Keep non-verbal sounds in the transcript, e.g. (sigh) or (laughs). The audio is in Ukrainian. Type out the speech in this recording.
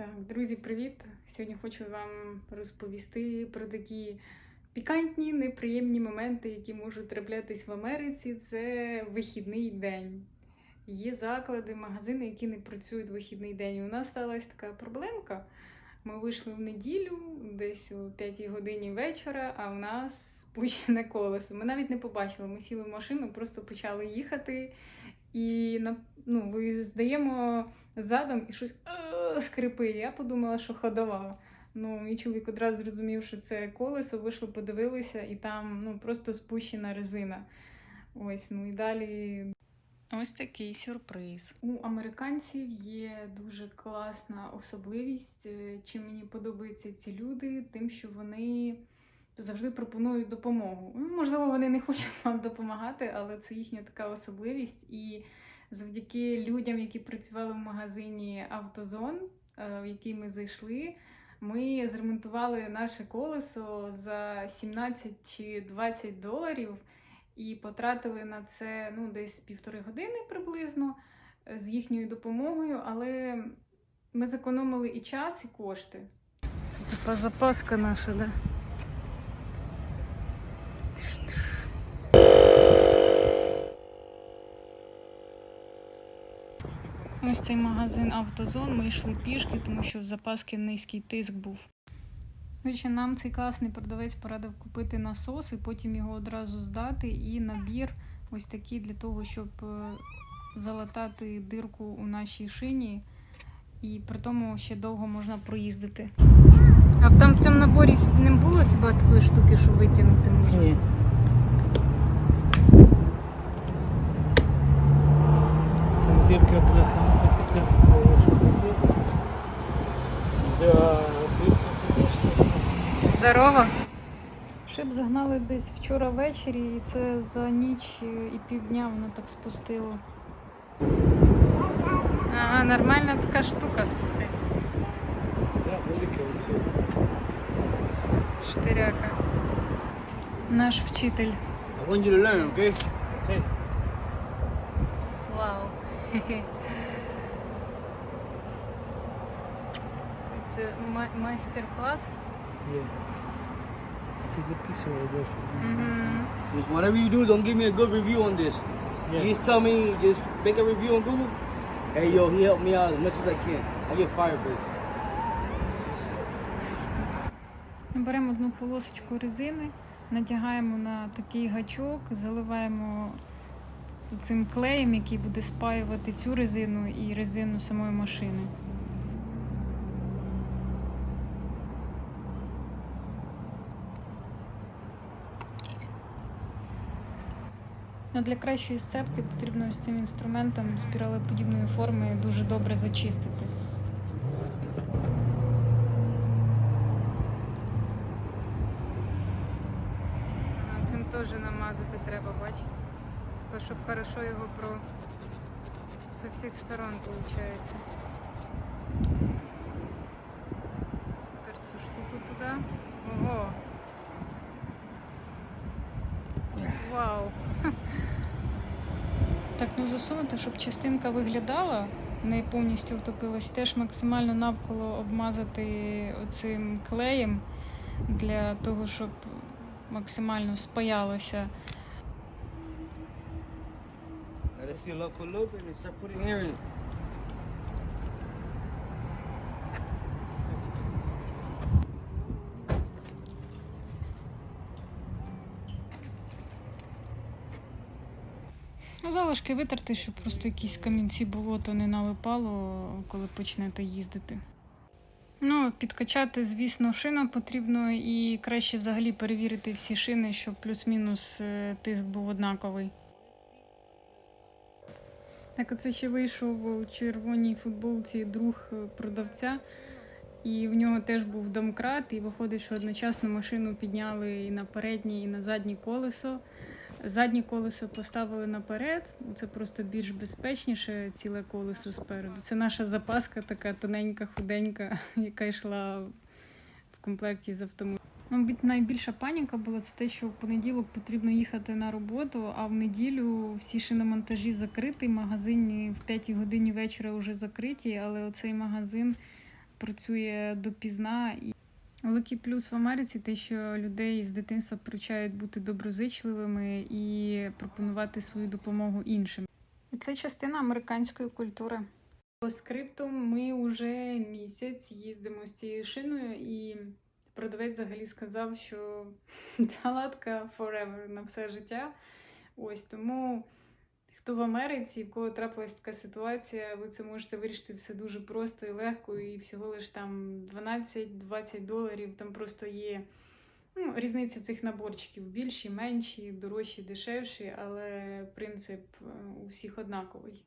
Так, друзі, привіт! Сьогодні хочу вам розповісти про такі пікантні, неприємні моменти, які можуть траплятись в Америці. Це вихідний день. Є заклади, магазини, які не працюють в вихідний день. І у нас сталася така проблемка. Ми вийшли в неділю, десь о 5 годині вечора, а в нас спущене колесо. Ми навіть не побачили. Ми сіли в машину, просто почали їхати. І ну, здаємо задом і щось «Е, скрипить. Я подумала, що ходова. Ну, і чоловік одразу зрозумів, що це колесо, вийшли, подивилися, і там ну, просто спущена резина. Ось, ну і далі. Ось такий сюрприз. У американців є дуже класна особливість. Е, Чим мені подобаються ці люди, тим, що вони завжди пропонують допомогу. Ну, Можливо, вони не хочуть вам допомагати, але це їхня така особливість. І завдяки людям, які працювали в магазині Автозон, е, в який ми зайшли, ми зремонтували наше колесо за 17 чи 20 доларів і потратили на це ну, десь півтори години приблизно е, з їхньою допомогою, але ми зекономили і час, і кошти. Це типа запаска наша, да? Ось цей магазин Автозон. Ми йшли пішки, тому що в запаски низький тиск був. Коротше, нам цей класний продавець порадив купити насос і потім його одразу здати. І набір ось такий для того, щоб е, залатати дирку у нашій шині. І при тому ще довго можна проїздити. А там в цьому наборі не було хіба такої штуки, що витягнути можна? Ні. Там дирка бляха, ну. Да, конечно. Здорово. Шип загнали десь вчора ввечері, і це за ніч і півдня воно так спустило. Ага, нормальна така штука, слухай. Да, велика висока. Штиряка. Наш вчитель. I want you to learn, okay? Окей. Вау. Це ма- майстер-клас. Є. Ти записувала, Леша. Угу. Just whatever you do, don't give me a good review on this. You just tell me, just make a review on Google. Hey, yo, he helped me out as much as I can. I get fired for this. Беремо одну полосочку резини, надягаємо на такий гачок, заливаємо цим клеєм, який буде спаювати цю резину і резину самої машини. Ну, для кращої сцепки потрібно ось цим інструментом спіралеподібної форми дуже добре зачистити. Цим теж намазати треба, бач? Бо щоб хорошо його про з всіх сторон виходить. Тепер цю штуку туди. Ого. Вау. Так, ну засунути, щоб частинка виглядала, не повністю втопилась, теж максимально навколо обмазати оцим клеєм для того, щоб максимально спаялося. Let it seal up for a bit and start putting air in. Ну, залишки витерти, щоб просто якісь камінці болото не налипало, коли почнете їздити. Ну, підкачати, звісно, шину потрібно і краще взагалі перевірити всі шини, щоб плюс-мінус е, тиск був однаковий. Так, оце ще вийшов у червоній футболці друг е, продавця, і в нього теж був домкрат, і виходить, що одночасно машину підняли і на переднє, і на заднє колесо. Заднє колесо поставили наперед, це просто більш безпечніше ціле колесо спереду. Це наша запаска, така тоненька, худенька, (laughs) яка йшла в комплекті з автомобілем. Мабуть, найбільша паніка була це те, що в понеділок потрібно їхати на роботу, а в неділю всі шиномонтажі закриті, магазини в 5 годині вечора вже закриті, але оцей магазин працює допізна. Великий плюс в Америці те, що людей з дитинства привчають бути доброзичливими і пропонувати свою допомогу іншим. І це частина американської культури. По скриптум ми вже місяць їздимо з цією шиною, і продавець взагалі сказав, що (laughs) ця латка forever на все життя. Ось тому, хто в Америці, в кого трапилась така ситуація, ви це можете вирішити все дуже просто і легко, і всього лиш там 12-20 доларів. Там просто є ну, різниця цих наборчиків: більші, менші, дорожчі, дешевші, але принцип е, у всіх однаковий.